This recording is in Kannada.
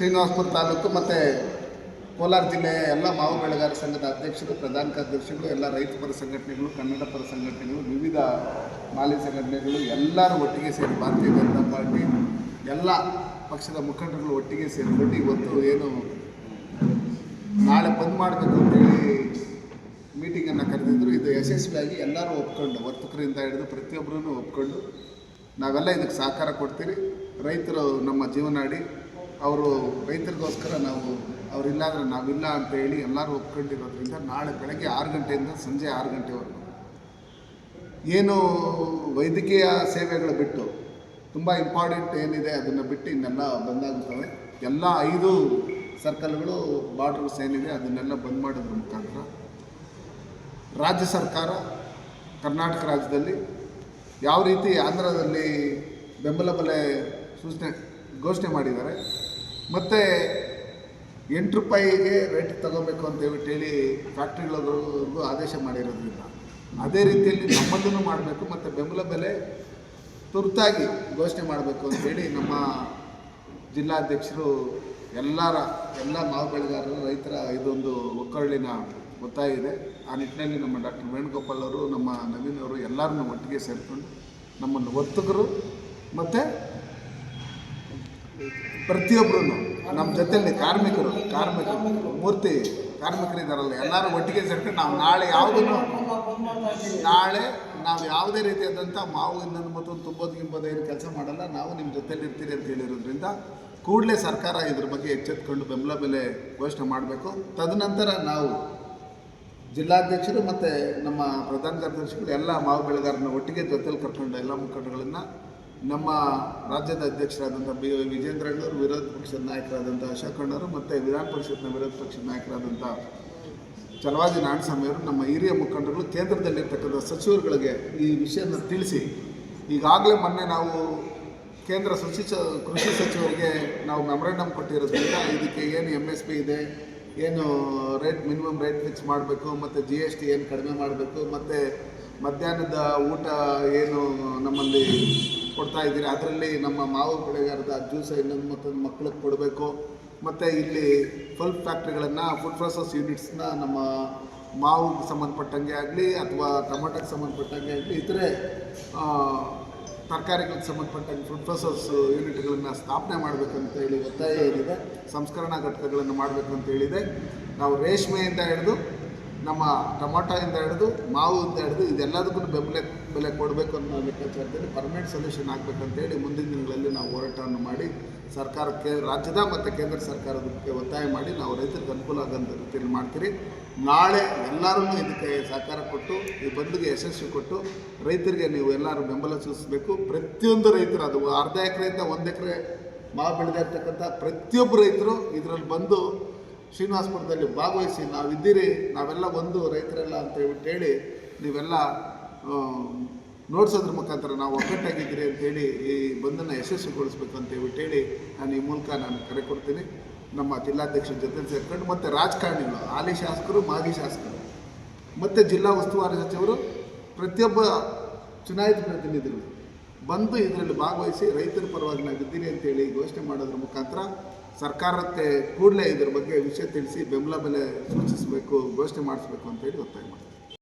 ಶ್ರೀನಿವಾಸಪುರ ತಾಲೂಕು ಮತ್ತು ಕೋಲಾರ ಜಿಲ್ಲೆಯ ಎಲ್ಲ ಮಾವು ಬೆಳೆಗಾರ ಸಂಘದ ಅಧ್ಯಕ್ಷರು, ಪ್ರಧಾನ ಕಾರ್ಯದರ್ಶಿಗಳು, ಎಲ್ಲ ರೈತ ಪರ ಸಂಘಟನೆಗಳು, ಕನ್ನಡ ಪರ ಸಂಘಟನೆಗಳು, ವಿವಿಧ ಮಾಲಿ ಸಂಘಟನೆಗಳು ಎಲ್ಲರೂ ಒಟ್ಟಿಗೆ ಸೇರಿ ಭಾರತೀಯ ಜನತಾ ಪಾರ್ಟಿ, ಎಲ್ಲ ಪಕ್ಷದ ಮುಖಂಡರುಗಳು ಒಟ್ಟಿಗೆ ಸೇರಿಕೊಂಡು ಇವತ್ತು ಏನು ನಾಳೆ ಬಂದ್ ಮಾಡಬೇಕು ಅಂತೇಳಿ ಮೀಟಿಂಗನ್ನು ಕರೆದಿದ್ರು. ಇದು ಯಶಸ್ವಿಯಾಗಿ ಎಲ್ಲರೂ ಒಪ್ಕೊಂಡು, ವರ್ತಕರಿಂದ ಹಿಡಿದು ಪ್ರತಿಯೊಬ್ಬರೂ ಒಪ್ಕೊಂಡು ನಾವೆಲ್ಲ ಇದಕ್ಕೆ ಸಹಕಾರ ಕೊಡ್ತೀರಿ. ರೈತರು ನಮ್ಮ ಜೀವನಾಡಿ ಅವರು ರೈತರಿಗೋಸ್ಕರ ನಾವು ಅವರಿಲ್ಲಾದ್ರೆ ನಾವಿಲ್ಲ ಅಂತ ಹೇಳಿ ಎಲ್ಲರೂ ಒಪ್ಕೊಂಡಿರೋದ್ರಿಂದ ನಾಳೆ ಬೆಳಗ್ಗೆ ಆರು ಗಂಟೆಯಿಂದ ಸಂಜೆ ಆರು ಗಂಟೆವರೆಗೂ. ಏನು ವೈದ್ಯಕೀಯ ಸೇವೆಗಳು ಬಿಟ್ಟು ತುಂಬ ಇಂಪಾರ್ಟೆಂಟ್ ಏನಿದೆ ಅದನ್ನು ಬಿಟ್ಟು ಇನ್ನೆಲ್ಲ ಬಂದಾಗುತ್ತವೆ ಎಲ್ಲ ಐದು ಸರ್ಕಲ್ಗಳು ಬಾರ್ಡರ್ಸ್ ಏನಿದೆ ಅದನ್ನೆಲ್ಲ ಬಂದ್ ಮಾಡೋದ್ರ ಮುಖಾಂತರ ರಾಜ್ಯ ಸರ್ಕಾರ ಕರ್ನಾಟಕ ರಾಜ್ಯದಲ್ಲಿ ಯಾವ ರೀತಿ ಆಂಧ್ರದಲ್ಲಿ ಬೆಂಬಲ ಬೆಲೆ ಸೂಚನೆ ಘೋಷಣೆ ಮಾಡಿದ್ದಾರೆ ಮತ್ತು ಎಂಟು ರೂಪಾಯಿಗೆ ರೇಟ್ ತಗೋಬೇಕು ಅಂತ ಹೇಳಿ ಫ್ಯಾಕ್ಟ್ರಿಗಳಿಗೂ ಆದೇಶ ಮಾಡಿರೋದ್ರಿಂದ. ಅದೇ ರೀತಿಯಲ್ಲಿ ನಮ್ಮದನ್ನು ಮಾಡಬೇಕು ಮತ್ತು ಬೆಂಬಲ ಬೆಲೆ ತುರ್ತಾಗಿ ಘೋಷಣೆ ಮಾಡಬೇಕು ಅಂತೇಳಿ ನಮ್ಮ ಜಿಲ್ಲಾಧ್ಯಕ್ಷರು ಎಲ್ಲರ, ಎಲ್ಲ ಮಾವು ಬೆಳೆಗಾರರು ರೈತರ ಇದೊಂದು ಒಕ್ಕರಳಿನ ಒತ್ತಾಯ ಇದೆ. ಆ ನಿಟ್ಟಿನಲ್ಲಿ ನಮ್ಮ ಡಾಕ್ಟರ್ ವೇಣುಗೋಪಾಲ್ ಅವರು, ನಮ್ಮ ನವೀನ್ ಅವರು ಎಲ್ಲರನ್ನೂ ಒಟ್ಟಿಗೆ ಸೇರಿಕೊಂಡು ನಮ್ಮನ್ನು ವರ್ತಕರು ಮತ್ತು ಪ್ರತಿಯೊಬ್ಬರು ನಮ್ಮ ಜೊತೆಯಲ್ಲಿ ಕಾರ್ಮಿಕರು ಕಾರ್ಮಿಕರು, ಮೂರ್ತಿ ಕಾರ್ಮಿಕರು ಇದ್ದಾರಲ್ಲ ಎಲ್ಲರೂ ಒಟ್ಟಿಗೆ ಸೇರ್ಕೊಂಡು ನಾವು ನಾಳೆ ಯಾವುದನ್ನು, ನಾಳೆ ನಾವು ಯಾವುದೇ ರೀತಿಯಾದಂಥ ಮಾವು, ಇನ್ನೊಂದು ಮತ್ತೊಂದು ತುಂಬೋದು, ಗಿಂಬೋದು ಏನು ಕೆಲಸ ಮಾಡಲ್ಲ, ನಾವು ನಿಮ್ಮ ಜೊತೆಯಲ್ಲಿ ಇರ್ತೀರಿ ಅಂತ ಹೇಳಿರೋದ್ರಿಂದ ಕೂಡಲೇ ಸರ್ಕಾರ ಇದ್ರ ಬಗ್ಗೆ ಎಚ್ಚೆತ್ಕೊಂಡು ಬೆಂಬಲ ಬೆಲೆ ಘೋಷಣೆ ಮಾಡಬೇಕು. ತದನಂತರ ನಾವು ಜಿಲ್ಲಾಧ್ಯಕ್ಷರು ಮತ್ತು ನಮ್ಮ ಪ್ರಧಾನ ಕಾರ್ಯದರ್ಶಿಗಳು ಎಲ್ಲ ಮಾವು ಬೆಳೆಗಾರನ ಒಟ್ಟಿಗೆ ಜೊತೆಯಲ್ಲಿ ಕರ್ಕೊಂಡು ಎಲ್ಲ ಮುಖಂಡಗಳನ್ನು ನಮ್ಮ ರಾಜ್ಯದ ಅಧ್ಯಕ್ಷರಾದಂಥ ಬಿ ವಿಜೇಂದ್ರಣ್ಣವರು ವಿರೋಧ ಪಕ್ಷದ ನಾಯಕರಾದಂಥ ಅಶೋಕ್ ಅಣ್ಣವರು ಮತ್ತು ವಿಧಾನ ಪರಿಷತ್ನ ವಿರೋಧ ಪಕ್ಷದ ನಾಯಕರಾದಂಥ ಚಲವಾದಿ ನಾರಾಯಣಸ್ವಾಮಿಯವರು ನಮ್ಮ ಹಿರಿಯ ಮುಖಂಡರುಗಳು, ಕೇಂದ್ರದಲ್ಲಿರ್ತಕ್ಕಂಥ ಸಚಿವರುಗಳಿಗೆ ಈ ವಿಷಯನ ತಿಳಿಸಿ, ಈಗಾಗಲೇ ಮೊನ್ನೆ ನಾವು ಕೇಂದ್ರ ಸ, ಕೃಷಿ ಸಚಿವರಿಗೆ ನಾವು ಮೆಮೊರಂಡಮ್ ಕೊಟ್ಟಿರೋದ್ರಿಂದ ಇದಕ್ಕೆ ಏನು ಎಂ ಎಸ್ ಪಿ ಇದೆ, ಏನು ರೇಟ್ ಮಿನಿಮಮ್ ರೇಟ್ ಫಿಕ್ಸ್ ಮಾಡಬೇಕು, ಮತ್ತು ಜಿ ಎಸ್ ಟಿ ಏನು ಕಡಿಮೆ ಮಾಡಬೇಕು, ಮತ್ತು ಮಧ್ಯಾಹ್ನದ ಊಟ ಏನು ನಮ್ಮಲ್ಲಿ ಕೊಡ್ತಾ ಇದ್ದೀರಿ. ಅದರಲ್ಲಿ ನಮ್ಮ ಮಾವು ಬೆಳೆಗಾರದ ಜ್ಯೂಸ ಇನ್ನೊಂದು ಮತ್ತೊಂದು ಮಕ್ಕಳಿಗೆ ಕೊಡಬೇಕು. ಮತ್ತು ಇಲ್ಲಿ ಫುಲ್ ಫ್ಯಾಕ್ಟ್ರಿಗಳನ್ನು ಫುಡ್ ಪ್ರೊಸೆಸ್ ಯೂನಿಟ್ಸ್ನ ನಮ್ಮ ಮಾವಿಗೆ ಸಂಬಂಧಪಟ್ಟಂಗೆ ಆಗಲಿ ಅಥವಾ ಟೊಮೆಟೊಗೆ ಸಂಬಂಧಪಟ್ಟಂಗೆ ಆಗಲಿ, ಇತರೆ ತರಕಾರಿಗಳಿಗೆ ಸಂಬಂಧಪಟ್ಟಂಗೆ ಫುಡ್ ಪ್ರೊಸೆಸ್ ಯೂನಿಟ್ಗಳನ್ನು ಸ್ಥಾಪನೆ ಮಾಡಬೇಕಂತ ಹೇಳಿ ಒತ್ತಾಯ ಏನಿದೆ, ಸಂಸ್ಕರಣಾ ಘಟಕಗಳನ್ನು ಮಾಡಬೇಕು ಅಂತ ಹೇಳಿದೆ. ನಾವು ರೇಷ್ಮೆಯಿಂದ ಹಿಡಿದು ನಮ್ಮ ಟೊಮೊಟೊಯಿಂದ ಹಿಡಿದು ಅಂತ ಹಿಡಿದು ಇದೆಲ್ಲದಕ್ಕೂ ಬೆಂಬಲ ಬೆಲೆ ಕೊಡಬೇಕು ಅನ್ನೋ ಲೆಕ್ಕಾಚಾರದಲ್ಲಿ ಪರ್ಮನೆಂಟ್ ಸೊಲ್ಯೂಷನ್ ಆಗಬೇಕಂತೇಳಿ ಮುಂದಿನ ದಿನಗಳಲ್ಲಿ ನಾವು ಹೋರಾಟವನ್ನು ಮಾಡಿ ಸರ್ಕಾರಕ್ಕೆ, ರಾಜ್ಯದ ಮತ್ತು ಕೇಂದ್ರ ಸರ್ಕಾರದಕ್ಕೆ ಒತ್ತಾಯ ಮಾಡಿ ನಾವು ರೈತರಿಗೆ ಅನುಕೂಲ ಆಗಂತ ರೀತಿಯಲ್ಲಿ ಮಾಡ್ತೀರಿ. ನಾಳೆ ಎಲ್ಲರೂ ಇದಕ್ಕೆ ಸಹಕಾರ ಕೊಟ್ಟು, ಈ ಬಂದ್ಗೆ ಯಶಸ್ವಿ ಕೊಟ್ಟು ರೈತರಿಗೆ ನೀವು ಎಲ್ಲರೂ ಬೆಂಬಲ ಸೂಚಿಸಬೇಕು ಪ್ರತಿಯೊಂದು ರೈತರು, ಅದು ಅರ್ಧ ಎಕರೆಯಿಂದ ಒಂದು ಎಕರೆ ಮಾವು ಬೆಳೆದಿರ್ತಕ್ಕಂಥ ಪ್ರತಿಯೊಬ್ಬ ರೈತರು ಇದರಲ್ಲಿ ಬಂದು ಶ್ರೀನಿವಾಸಪುರದಲ್ಲಿ ಭಾಗವಹಿಸಿ ನಾವಿದ್ದೀರಿ, ನಾವೆಲ್ಲ ಒಂದು ರೈತರೆಲ್ಲ ಅಂತ ಹೇಳ್ಬಿಟ್ಟು ಹೇಳಿ ನೀವೆಲ್ಲ ನೋಡ್ಸೋದ್ರ ಮುಖಾಂತರ ನಾವು ಒಗ್ಗಟ್ಟಾಗಿದ್ದೀರಿ ಅಂತೇಳಿ ಈ ಬಂದನ್ನು ಯಶಸ್ವಿಗೊಳಿಸ್ಬೇಕು ಅಂತ ಹೇಳ್ಬಿಟ್ಟು ಹೇಳಿ ನಾನು ಈ ಮೂಲಕ ನಾನು ಕರೆ ಕೊಡ್ತೀನಿ. ನಮ್ಮ ಜಿಲ್ಲಾಧ್ಯಕ್ಷರ ಜೊತೆ ಸೇರ್ಕೊಂಡು ಮತ್ತು ರಾಜಕಾರಣಿಗಳು, ಹಾಲಿ ಶಾಸಕರು, ಮಾಜಿ ಶಾಸಕರು, ಮತ್ತು ಜಿಲ್ಲಾ ಉಸ್ತುವಾರಿ ಸಚಿವರು, ಪ್ರತಿಯೊಬ್ಬ ಚುನಾಯಿತ ಪ್ರತಿನಿಧಿಗಳು. ಬಂದು ಇದರಲ್ಲಿ ಭಾಗವಹಿಸಿ ರೈತರ ಪರವಾಗಿ ಇದ್ದೀನಿ ಅಂತೇಳಿ ಘೋಷಣೆ ಮಾಡೋದ್ರ ಮುಖಾಂತರ ಸರ್ಕಾರಕ್ಕೆ ಕೂಡಲೇ ಇದರ ಬಗ್ಗೆ ವಿಷಯ ತಿಳಿಸಿ ಬೆಂಬಲ ಬೆಲೆ ಸೂಚಿಸಬೇಕು, ಘೋಷಣೆ ಮಾಡಿಸ್ಬೇಕು ಅಂತೇಳಿ ಒತ್ತಾಯ ಮಾಡ್ತೀನಿ.